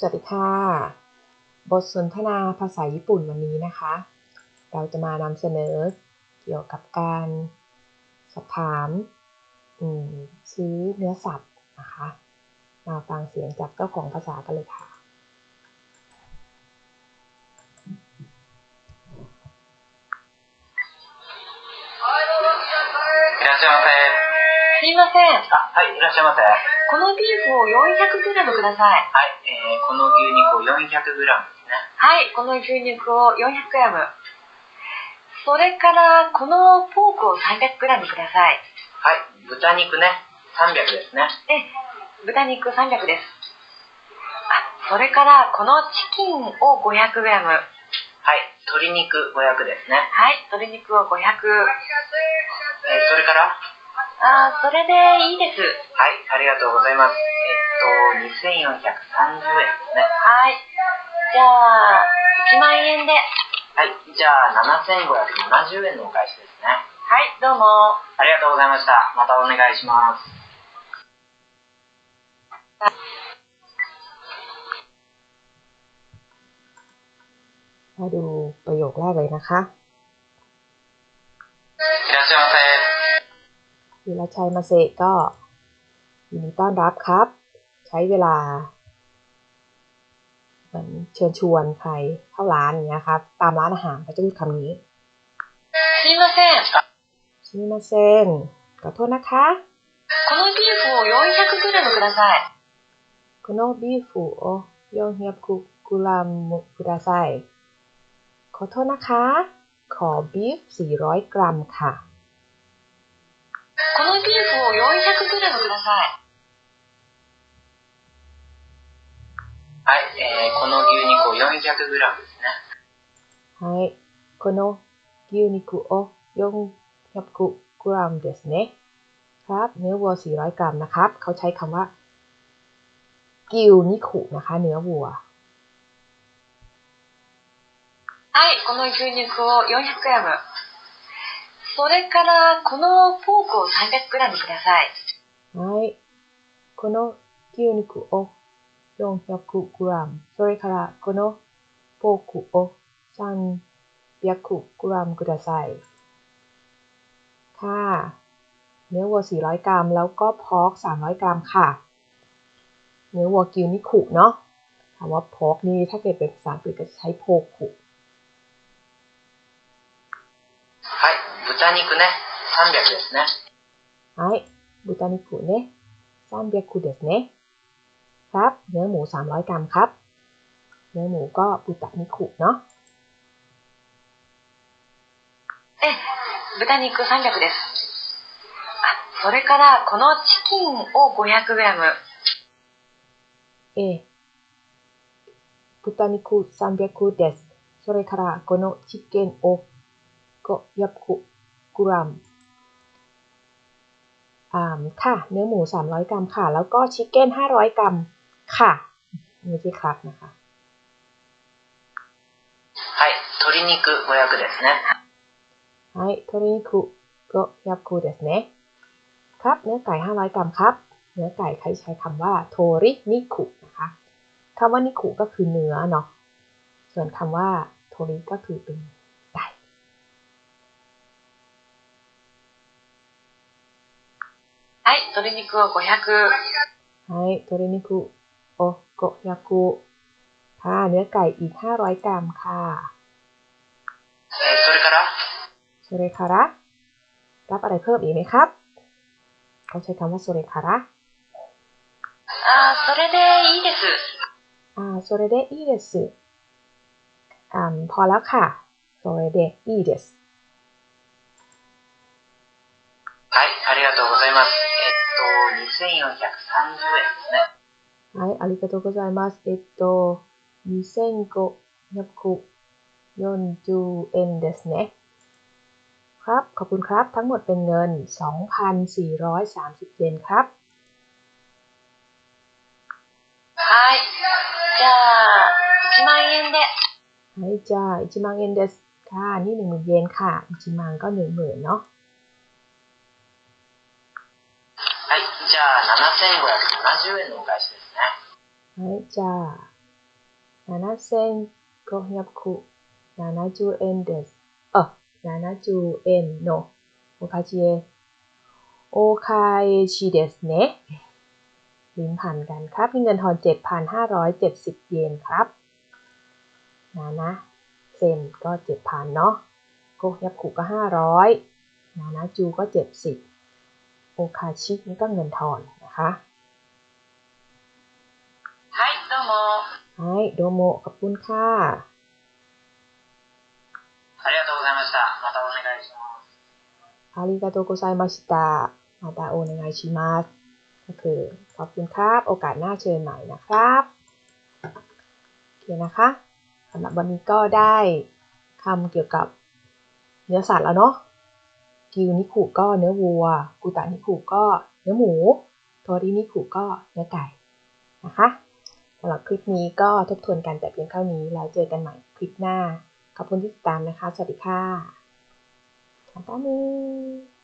สวัสดีค่ะ บทสนทนาภาษาญี่ปุ่นวันนี้นะคะ เราจะมานำเสนอเกี่ยวกับการสอบถามซื้อเนื้อสัตว์นะคะ มาฟังเสียงจากเจ้าของภาษากันเลยค่ะ せん。あ、はい、いらっしゃいませ。はこのビーフを 400g ください。い、えー、この牛肉を 400g ですね。はい、この牛肉を 400g。それから、このポークを 300g ください。はい、豚肉ね、300ですね。え、豚肉300です。あ、それから、このチキンを 500g。ははい、鶏肉500ですね。い、鶏肉を500。えー、それから、ああ、それでいいです。はい、ありがとうございます。えっと、2430円ですね。はい。じゃあ、1万円で。はい、じゃあ、7570円のお返しですね。はい、どうも。ありがとうございました。またお願いします。มาดูประโยคแรกเลยนะคะ วิรชัยมาเซะก็ยินดีต้อนรับครับ ใช้เวลา เหมือนเชิญชวนใครเข้าร้านอย่างเงี้ยครับ ตามร้านอาหารเขาจะพูดคำนี้ すいません。 ชิมิมาเซนขอโทษนะคะ このビーフを 400g ください。 โคโนบิฟูโอยองเฮียบคุกุรามมุกุดาไซขอโทษนะคะ ขอบีฟ 400 กรัมค่ะ このビーフを 400g ください。はい、えー、この牛肉を 400g ですね。はい。この牛肉を400กรัมですねครับ เนื้อวัว 400 กรัมนะครับ เขาใช้คำว่า กิวนิคุนะคะ เนื้อวัว はい、この牛肉を 400g。 それから、このポークを 300g ください。はい。この牛肉を400กรัมそれからこのポークを300กรัมくださいค่ะ เนื้อวัว 400 กรัม แล้วก็พอก300 กรัมค่ะ เนื้อวัวกิวนิคุเนาะคำว่าพอกนี่ถ้าเกิดเป็นภาษาอังกฤษก็จะใช้โพคุ はい、 豚肉ね、300ですね。 ไอ้บุตานิคุเนะซันเบียคุเดสเนะครับ เนื้อหมู 300 กรัมครับ เนื้อหมูก็บุตานิคุเนาะ え、豚肉300です。あ、それから、このチキンを 500g。えー、豚肉300です。それからこのチキンを500 กรัมอ่าค่ะ เนื้อหมู 300 กรัมค่ะ แล้วก็ชิคเก้น 500 กรัม ค่ะ ไม่ใช่ครับนะคะ はい、鶏肉500ですね。はい、鶏肉500ですね。ครับ เนื้อไก่ 500 กรัมครับ เนื้อไก่ใครใช้คำว่าโทรินิคุนะคะคำว่านิคุก็คือเนื้อเนาะ ส่วนคำว่าโทริก็คือเป็น い、鶏肉を500。はい、鶏肉を500ค่ะ เนื้อไก่อีก 500 กรัมค่ะ えー、それから、โซเรคาระรับอะไรเพิ่มอีกไหมครับ เขาใช้คำว่าโซเรคาระ あー、それでいいです。 อ่าโซเรเดอีเดสอ่าพอแล้วค่ะโซเรเดอี はい、ありがとうございます。えっと、2430円ですね。はい、ありがとうございます。えっと、2540円ですね。ครับ ขอบคุณครับ ทั้งหมดเป็นเงิน 2,430 เยนครับはい。じゃあ、1万円で。はい、じゃあ、1万円です。ค่ะ นี่ 1,000 0เยนค่ะ1万ก็ 10,000 เนาะ じゃあ7570円のお返しですね。はい、じゃあ、 7570円です。あ、70円のおかじえ、お返しですね。ลิ้นผ่านกันครับ มีเงินทอน 7,570 เยนครับนานะเซนก็ 7,000 เนาะโกยับคุก็ 500นานะจูก็ 70 โอคาชินี่ก็เงินทอนนะคะ はい、どうも。 ไอ้โดโมขอบคุณค่ะ ありがとうございました。またお願いします。อาริกาโตโกไซมาชิตะมาตาโอเนไงชิมัสก็คือขอบคุณครับ โอกาสหน้าเชิญใหม่นะครับ โอเคนะคะสำหรับวันนี้ก็ได้คำเกี่ยวกับเนื้อสัตว์แล้วเนาะ กิวนิคุก็เนื้อวัว กุตานิคุก็เนื้อหมู โทรินิคุก็เนื้อไก่นะคะสำหรับคลิปนี้ก็ทบทวนกันแต่เพียงเท่านี้ แล้วเจอกันใหม่คลิปหน้า ขอบคุณที่ติดตามนะคะ สวัสดีค่ะทำตามนี้